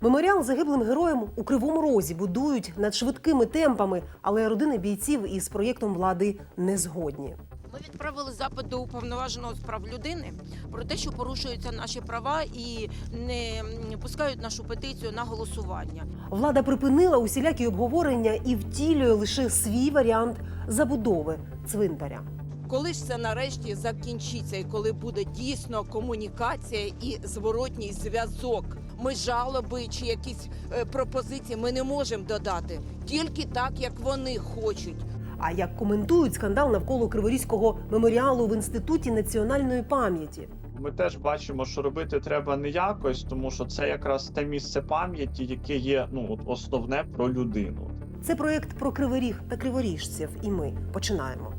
Меморіал загиблим героям у Кривому Розі будують над швидкими темпами, але родини бійців із проєктом влади не згодні. Ми відправили запит до уповноваженого з прав людини про те, що порушуються наші права і не пускають нашу петицію на голосування. Влада припинила усілякі обговорення і втілює лише свій варіант забудови цвинтаря. Коли ж це нарешті закінчиться, і коли буде дійсно комунікація і зворотній зв'язок, ми жалоби чи якісь е, пропозиції ми не можемо додати тільки так, як вони хочуть. А як коментують скандал навколо Криворізького меморіалу в інституті національної пам'яті? Ми теж бачимо, що робити треба не якось, тому що це якраз те місце пам'яті, яке є ну от основне про людину. Це проєкт про кривий ріг та криворіжців. І ми починаємо.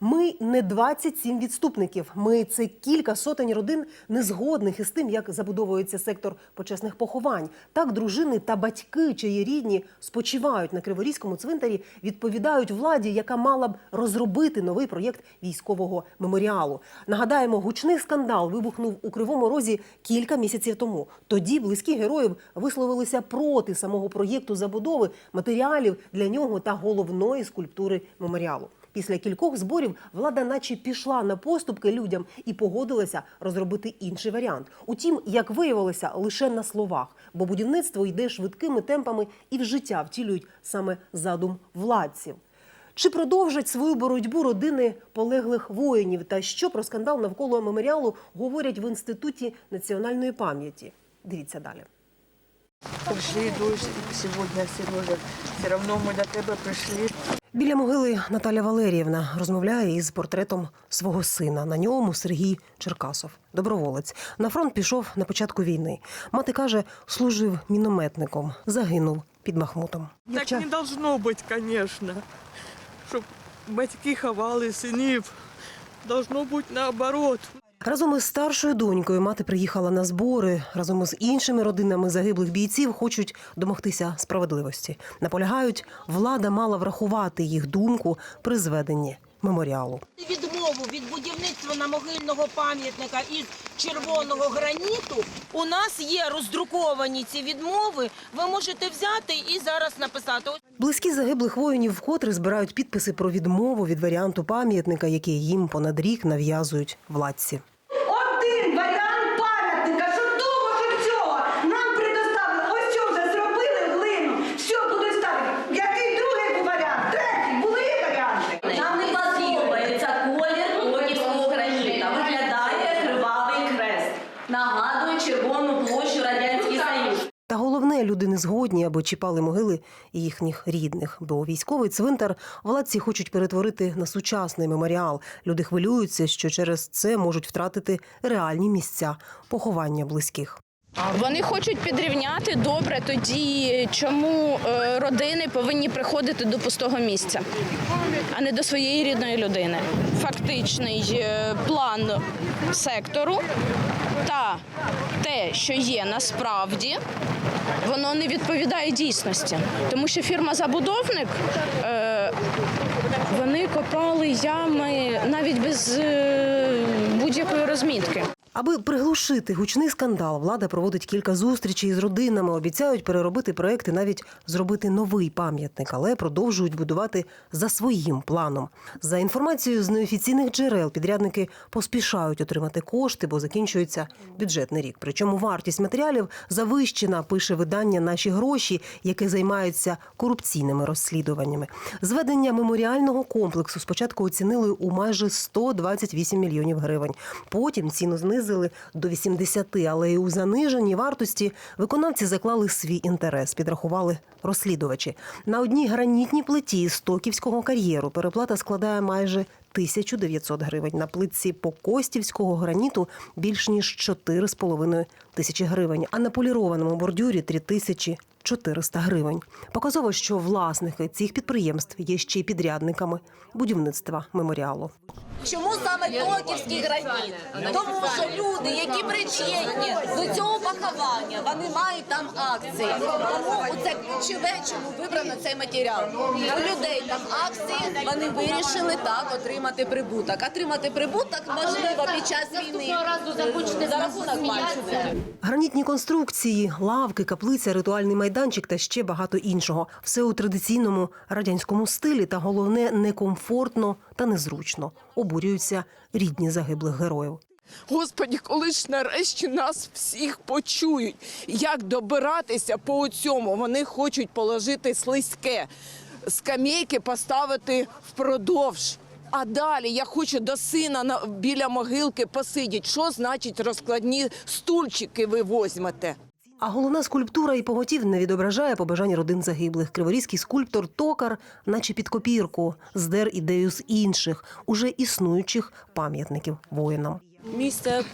Ми не 27 відступників. Ми це кілька сотень родин незгодних із тим, як забудовується сектор почесних поховань. Так дружини та батьки, чиї рідні спочивають на Криворізькому цвинтарі, відповідають владі, яка мала б розробити новий проєкт військового меморіалу. Нагадаємо, гучний скандал вибухнув у Кривому Розі кілька місяців тому. Тоді близькі героїв висловилися проти самого проєкту забудови матеріалів для нього та головної скульптури меморіалу. Після кількох зборів влада, наче пішла на поступки людям і погодилася розробити інший варіант. Утім, як виявилося, лише на словах, бо будівництво йде швидкими темпами і в життя втілюють саме задум владців. Чи продовжать свою боротьбу родини полеглих воїнів? Та що про скандал навколо меморіалу говорять в інституті національної пам'яті? Дивіться далі. Пришли дождь сегодня, Сережа. Все равно мы до тебе пришли. Біля могили Наталя Валеріївна розмовляє із портретом свого сина. На ньому Сергій Черкасов, доброволець. На фронт пішов на початку війни. Мати каже, служив мінометником, загинув під Махмутом. Так не должно быть, конечно. Щоб батьки ховали синів. Должно бути наоборот. Разом із старшою донькою мати приїхала на збори. Разом із іншими родинами загиблих бійців хочуть домогтися справедливості. Наполягають, влада мала врахувати їх думку при зведенні меморіалу. Відмову від будівництва на могильного пам'ятника із червоного граніту у нас є роздруковані ці відмови. Ви можете взяти і зараз написати. Близькі загиблих воїнів вкотре збирають підписи про відмову від варіанту пам'ятника, який їм понад рік нав'язують владці. Один варіант пам'ятника, що того, що цього. Нам предоставили. Ось що вже зробили глину. Все, будуть ставити. Який другий був варіант? Третій. Були варіанти. Нам не подобається колір Конівського граніта. Виглядає кривавий крест. Нагадує Червону площу Радянський Союз. Та головне, люди не згодні, аби чіпали могили їхніх рідних. Бо військовий цвинтар владці хочуть перетворити на сучасний меморіал. Люди хвилюються, що через це можуть втратити реальні місця поховання близьких. Вони хочуть підрівняти добре. Тоді чому е, родини повинні приходити до пустого місця, а не до своєї рідної людини? Фактичний е, план сектору та те, що є насправді, воно не відповідає дійсності, тому що фірма-забудовник. Е, вони копали ями навіть без е, будь-якої розмітки. Аби приглушити гучний скандал, влада проводить кілька зустрічей з родинами. Обіцяють переробити проекти, навіть зробити новий пам'ятник, але продовжують будувати за своїм планом. За інформацією з неофіційних джерел, підрядники поспішають отримати кошти, бо закінчується бюджетний рік. Причому вартість матеріалів завищена, пише видання Наші гроші, яке займається корупційними розслідуваннями. Зведення меморіального комплексу спочатку оцінили у майже 128 мільйонів гривень. Потім ціну знизили до 80, але і у заниженій вартості виконавці заклали свій інтерес, підрахували розслідувачі. На одній гранітній плиті з Токівського кар'єру переплата складає майже 1900 гривень. На плитці Покостівського граніту більш ніж 4,5 тисячі гривень, а на полірованому бордюрі 3400 гривень. Показово, що власники цих підприємств є ще й підрядниками будівництва меморіалу. Чому саме Токівський граніт? Тому що люди, які причетні до цього поховання, вони мають там акції. Тому це ключове, чому вибрано цей матеріал. У людей там акції, вони вирішили так отримати прибуток. Отримати прибуток можливо під час війни за рахунок. Гранітні конструкції, лавки, каплиця, ритуальний майданчик та ще багато іншого. Все у традиційному радянському стилі та головне некомфортно та незручно. Обурюються рідні загиблих героїв. Господі, коли ж нарешті нас всіх почують, як добиратися по цьому? Вони хочуть положити слизьке, скамейки поставити впродовж. А далі я хочу до сина на, біля могилки посидіти. Що значить розкладні стульчики ви возьмете? А головна скульптура і поготів не відображає побажань родин загиблих. Криворізький скульптор Токар, наче під копірку, здер ідею з інших, уже існуючих пам'ятників воїнам. Місце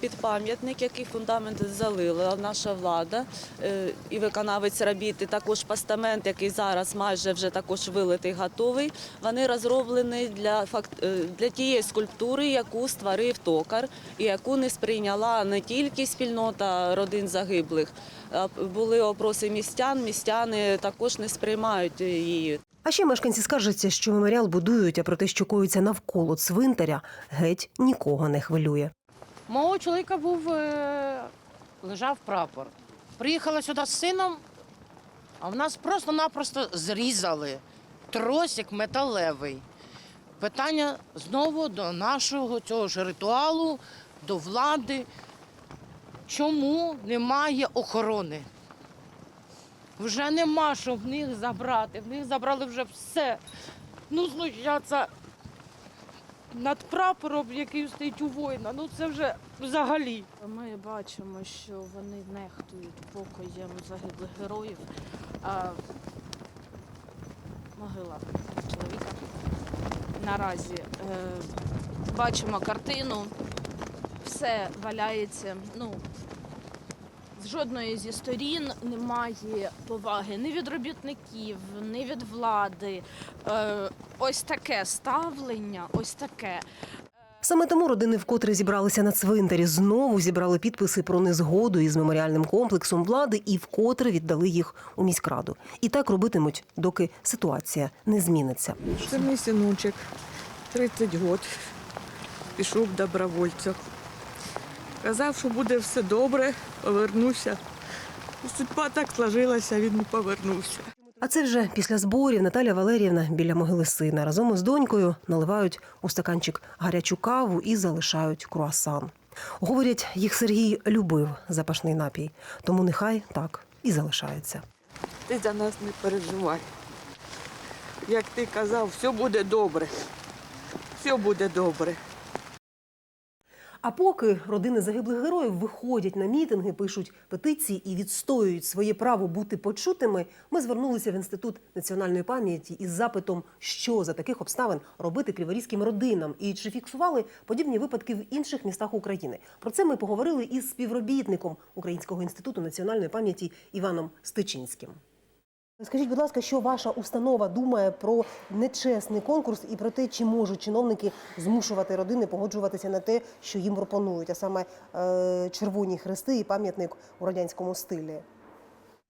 під пам'ятник, який фундамент залила наша влада е, і виконавець робіт, також постамент, який зараз майже вже також вилитий, готовий. Вони розроблені для факт е, для тієї скульптури, яку створив токар, і яку не сприйняла не тільки спільнота родин загиблих. Були опроси містян. Містяни також не сприймають її. А ще мешканці скаржаться, що меморіал будують, а про те, що коїться навколо цвинтаря, геть нікого не хвилює. Мого чоловіка був е, лежав прапор. Приїхала сюди з сином, а в нас просто-напросто зрізали тросик металевий. Питання знову до нашого цього ж ритуалу, до влади. Чому немає охорони? Вже нема що в них забрати. В них забрали вже все. Ну, знущатися над прапором, який стоїть у воїна. Ну це вже взагалі. Ми бачимо, що вони нехтують покоєм загиблих героїв. А могила чоловіка наразі е, бачимо картину, все валяється. Ну, з жодної зі сторін немає поваги ні від робітників, ні від влади. Е, ось таке ставлення, ось таке. Саме тому родини вкотре зібралися на цвинтарі, знову зібрали підписи про незгоду із меморіальним комплексом влади і вкотре віддали їх у міськраду. І так робитимуть, доки ситуація не зміниться. Це мій синочок, 30 років, пішов добровольцем. Казав, що буде все добре, повернуся. Судьба так сложилася, він не повернувся. А це вже після зборів Наталя Валеріївна біля могили сина разом із донькою наливають у стаканчик гарячу каву і залишають круасан. Говорять, їх Сергій любив запашний напій, тому нехай так і залишається. Ти за нас не переживай. Як ти казав, все буде добре. Все буде добре. А поки родини загиблих героїв виходять на мітинги, пишуть петиції і відстоюють своє право бути почутими, ми звернулися в інститут національної пам'яті із запитом, що за таких обставин робити криворізьким родинам, і чи фіксували подібні випадки в інших містах України. Про це ми поговорили із співробітником Українського інституту національної пам'яті Іваном Стечинським. Скажіть, будь ласка, що ваша установа думає про нечесний конкурс і про те, чи можуть чиновники змушувати родини погоджуватися на те, що їм пропонують, а саме е, червоні хрести і пам'ятник у радянському стилі?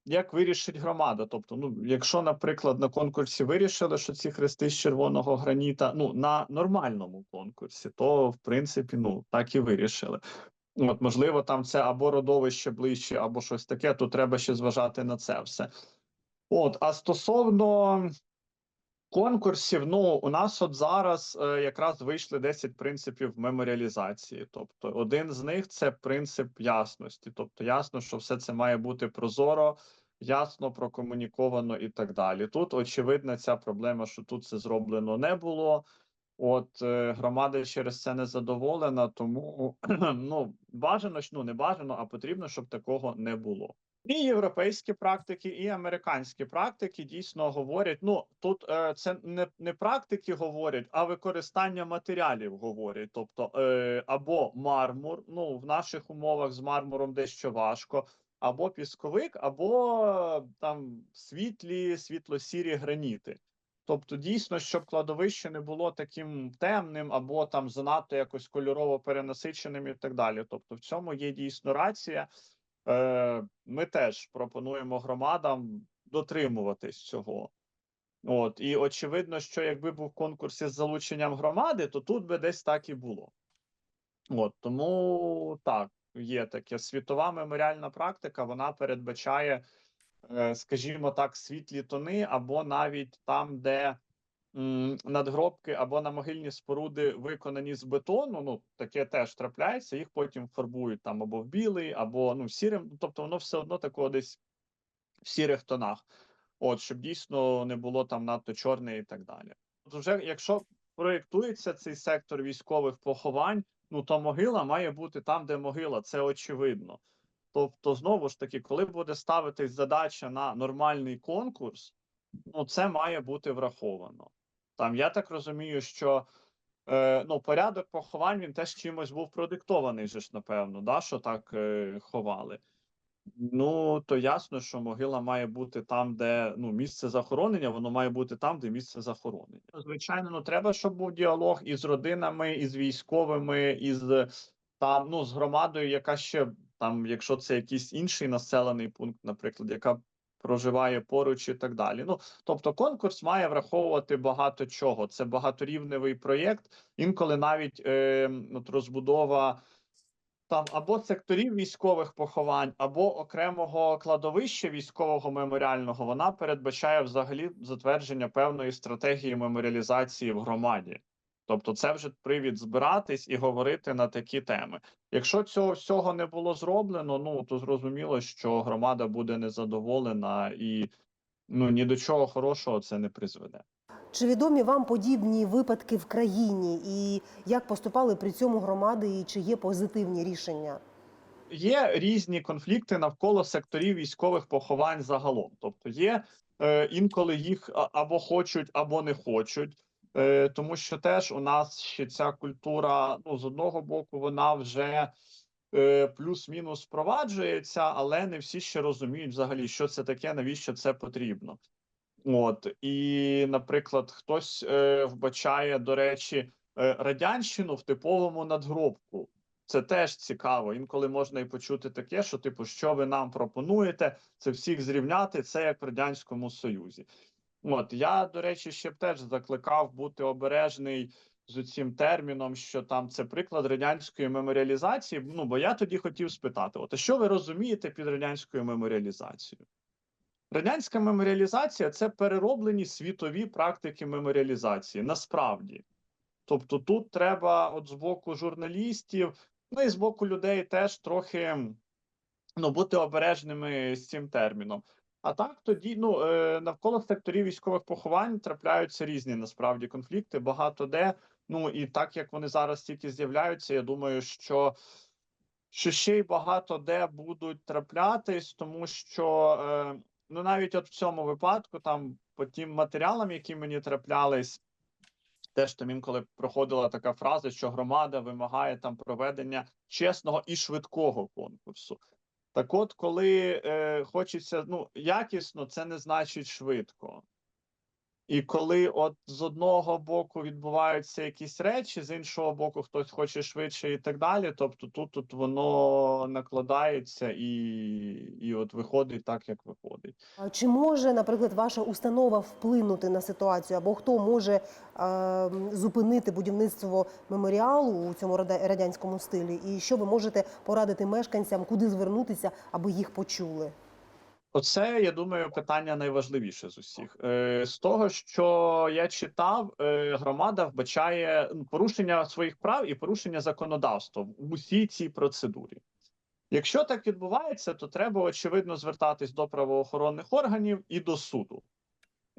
Як вирішить громада? Тобто, ну, якщо, наприклад, на конкурсі вирішили, що ці хрести з червоного граніта, ну на нормальному конкурсі, то в принципі, ну так і вирішили. От, можливо, там це або родовище ближче, або щось таке, то треба ще зважати на це все. От, а стосовно конкурсів, ну у нас от зараз е, якраз вийшли 10 принципів меморіалізації. Тобто, один з них це принцип ясності. Тобто, ясно, що все це має бути прозоро, ясно прокомуніковано і так далі. Тут очевидна ця проблема, що тут це зроблено не було. От е, громада через це не задоволена, тому ну бажано ну не бажано, а потрібно, щоб такого не було. І європейські практики, і американські практики дійсно говорять. Ну тут е, це не, не практики говорять, а використання матеріалів говорять. Тобто е, або мармур. Ну в наших умовах з мармуром дещо важко, або пісковик, або там світлі, світло-сірі граніти. Тобто, дійсно, щоб кладовище не було таким темним або там занадто якось кольорово перенасиченим і так далі. Тобто, в цьому є дійсно рація. Е, Ми теж пропонуємо громадам дотримуватись цього. От, і очевидно, що якби був конкурс із залученням громади, то тут би десь так і було. От, тому так, є таке. Світова меморіальна практика, вона передбачає, е, скажімо так, світлі тони, або навіть там, де надгробки або на могильні споруди виконані з бетону. Ну, таке теж трапляється, їх потім фарбують там або в білий, або ну, сірим. Тобто воно все одно такого десь в сірих тонах. От, щоб дійсно не було там надто чорне і так далі. От вже якщо проєктується цей сектор військових поховань, ну то могила має бути там, де могила, це очевидно. Тобто, знову ж таки, коли буде ставитись задача на нормальний конкурс, ну це має бути враховано. Там я так розумію, що е, ну, порядок поховань він теж чимось був продиктований, же ж, напевно, да, що так е, ховали. Ну, то ясно, що могила має бути там, де ну, місце захоронення, воно має бути там, де місце захоронення. Звичайно, ну треба, щоб був діалог із родинами, із військовими, із там, ну, з громадою, яка ще там, якщо це якийсь інший населений пункт, наприклад, яка проживає поруч і так далі. Ну, тобто, конкурс має враховувати багато чого. Це багаторівневий проєкт. Інколи навіть е, от розбудова там або секторів військових поховань, або окремого кладовища військового меморіального, вона передбачає взагалі затвердження певної стратегії меморіалізації в громаді. Тобто, це вже привід збиратись і говорити на такі теми. Якщо цього всього не було зроблено, ну то зрозуміло, що громада буде незадоволена і ну ні до чого хорошого це не призведе. Чи відомі вам подібні випадки в країні, і як поступали при цьому громади, і чи є позитивні рішення? Є різні конфлікти навколо секторів військових поховань загалом. Тобто є е, інколи їх або хочуть, або не хочуть. Е, тому що теж у нас ще ця культура, ну з одного боку, вона вже е, плюс-мінус впроваджується, але не всі ще розуміють взагалі, що це таке, навіщо це потрібно. От і, наприклад, хтось е, вбачає, до речі, е, радянщину в типовому надгробку. Це теж цікаво. Інколи можна і почути таке, що типу, що ви нам пропонуєте, це всіх зрівняти, це як в радянському союзі. От я, до речі, ще б теж закликав бути обережний з цим терміном, що там це приклад радянської меморіалізації. Ну бо я тоді хотів спитати: от що ви розумієте під радянською меморіалізацією? Радянська меморіалізація це перероблені світові практики меморіалізації. Насправді. Тобто, тут треба, от з боку журналістів, ну і з боку людей теж трохи ну, бути обережними з цим терміном. А так тоді ну, е, навколо секторів військових поховань трапляються різні насправді конфлікти, багато де. Ну і так як вони зараз тільки з'являються, я думаю, що, що ще й багато де будуть траплятись, тому що е, ну навіть от в цьому випадку, там по тим матеріалам, які мені траплялись, теж там інколи проходила така фраза, що громада вимагає там проведення чесного і швидкого конкурсу. Так от, коли е, хочеться ну, якісно, це не значить швидко. І коли от з одного боку відбуваються якісь речі, з іншого боку, хтось хоче швидше і так далі. Тобто тут, тут воно накладається і, і от виходить так, як виходить. А Чи може, наприклад, ваша установа вплинути на ситуацію, або хто може е, зупинити будівництво меморіалу у цьому радянському стилі? І що ви можете порадити мешканцям, куди звернутися, аби їх почули? Оце, я думаю, питання найважливіше з усіх. Е, з того, що я читав, е, громада вбачає ну, порушення своїх прав і порушення законодавства в усій цій процедурі. Якщо так відбувається, то треба очевидно звертатись до правоохоронних органів і до суду.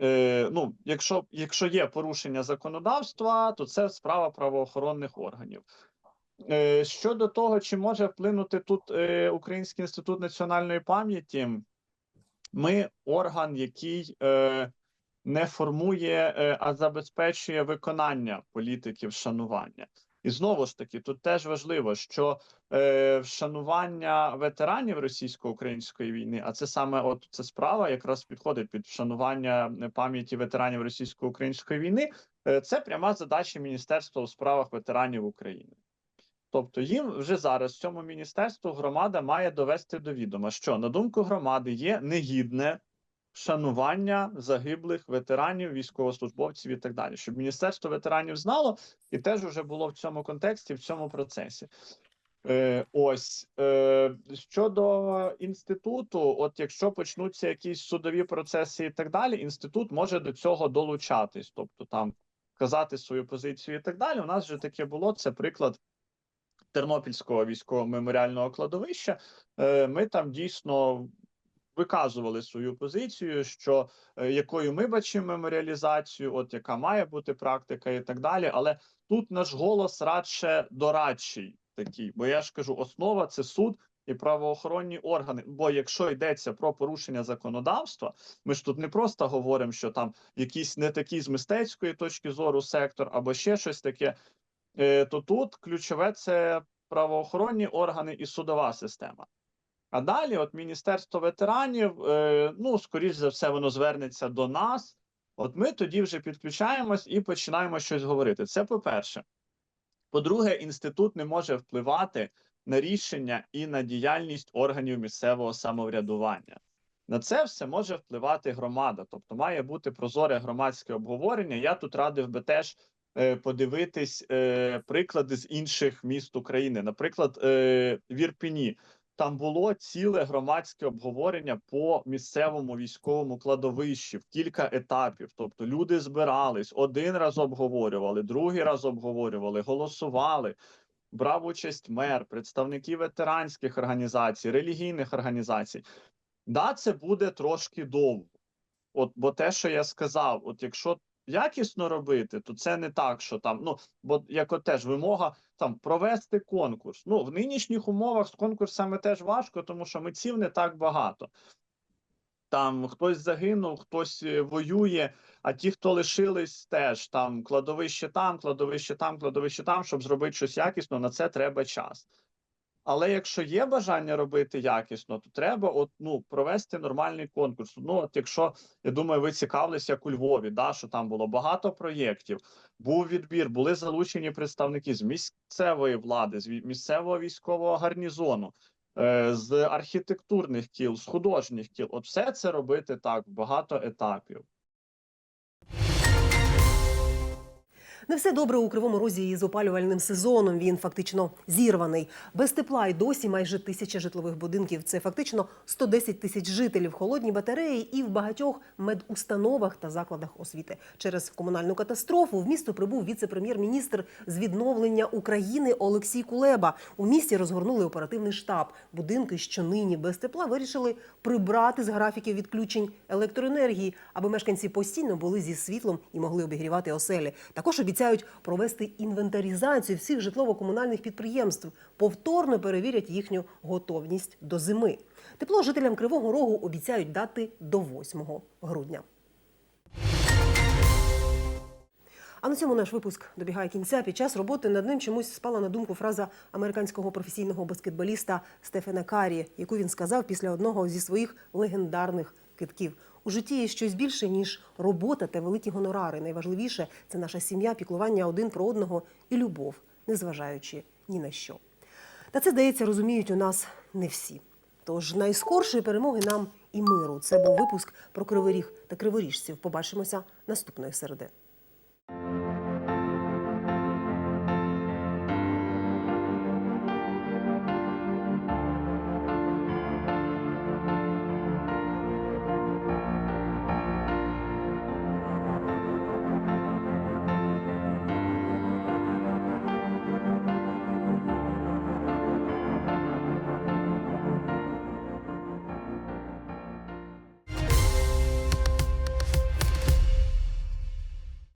Е, ну, якщо, якщо є порушення законодавства, то це справа правоохоронних органів. Е, щодо того, чи може вплинути тут е, Український інститут національної пам'яті, ми орган, який е, не формує, е, а забезпечує виконання політики вшанування. І знову ж таки, тут теж важливо, що е, вшанування ветеранів російсько-української війни, а це саме от ця справа якраз підходить під вшанування пам'яті ветеранів російсько-української війни. Е, це пряма задача Міністерства у справах ветеранів України. Тобто їм вже зараз в цьому міністерству громада має довести до відома, що на думку громади є негідне вшанування загиблих ветеранів, військовослужбовців і так далі, щоб міністерство ветеранів знало і теж вже було в цьому контексті, в цьому процесі. Е, ось е, щодо інституту, от якщо почнуться якісь судові процеси і так далі, інститут може до цього долучатись, тобто там казати свою позицію і так далі. У нас вже таке було. Це приклад Тернопільського військового меморіального кладовища. Е, ми там дійсно виказували свою позицію, що е, якою ми бачимо меморіалізацію, от яка має бути практика і так далі. Але тут наш голос радше дорадчий такий, бо я ж кажу, основа це суд. І правоохоронні органи. Бо якщо йдеться про порушення законодавства, ми ж тут не просто говоримо, що там якийсь не такий з мистецької точки зору сектор або ще щось таке. Е, то тут ключове це правоохоронні органи і судова система. А далі, от Міністерство ветеранів, е, ну, скоріш за все, воно звернеться до нас. От ми тоді вже підключаємось і починаємо щось говорити. Це по-перше. По-друге, інститут не може впливати на рішення і на діяльність органів місцевого самоврядування. На це все може впливати громада, тобто має бути прозоре громадське обговорення. Я тут радив би теж подивитись е, приклади з інших міст України. Наприклад, е, в Ірпіні там було ціле громадське обговорення по місцевому військовому кладовищі в кілька етапів. Тобто люди збирались один раз обговорювали, другий раз обговорювали, голосували. Брав участь мер, представники ветеранських організацій, релігійних організацій. Да, це буде трошки довго. От, бо те, що я сказав, от якщо якісно робити, то це не так, що там, ну бо як от теж вимога там провести конкурс. Ну в нинішніх умовах з конкурсами теж важко, тому що митців не так багато. Там хтось загинув, хтось е, воює, а ті, хто лишились, теж там кладовище там, кладовище там, кладовище там, щоб зробити щось якісно, на це треба час. Але якщо є бажання робити якісно, то треба от, ну, провести нормальний конкурс. Ну, от якщо я думаю, ви цікавились, як у Львові, да, що там було багато проєктів, був відбір, були залучені представники з місцевої влади, з місцевого військового гарнізону, е, з архітектурних кіл, з художніх кіл. От все це робити так, багато етапів. Не все добре у кривому розі із опалювальним сезоном. Він фактично зірваний. Без тепла й досі майже тисяча житлових будинків. Це фактично 110 тисяч жителів, холодні батареї і в багатьох медустановах та закладах освіти. Через комунальну катастрофу в місто прибув віце-прем'єр-міністр з відновлення України Олексій Кулеба. У місті розгорнули оперативний штаб. Будинки, що нині без тепла, вирішили прибрати з графіків відключень електроенергії, аби мешканці постійно були зі світлом і могли обігрівати оселі. Також обіцяють провести інвентаризацію всіх житлово-комунальних підприємств. Повторно перевірять їхню готовність до зими. Тепло жителям Кривого Рогу обіцяють дати до 8 грудня. А на цьому наш випуск добігає кінця. Під час роботи над ним чомусь спала на думку фраза американського професійного баскетболіста Стефена Карі, яку він сказав після одного зі своїх легендарних китків. У житті є щось більше, ніж робота та великі гонорари. Найважливіше це наша сім'я, піклування один про одного і любов, незважаючи ні на що. Та це, здається, розуміють у нас не всі. Тож найскоршої перемоги нам і миру. Це був випуск про криворіг та криворіжців. Побачимося наступної середи.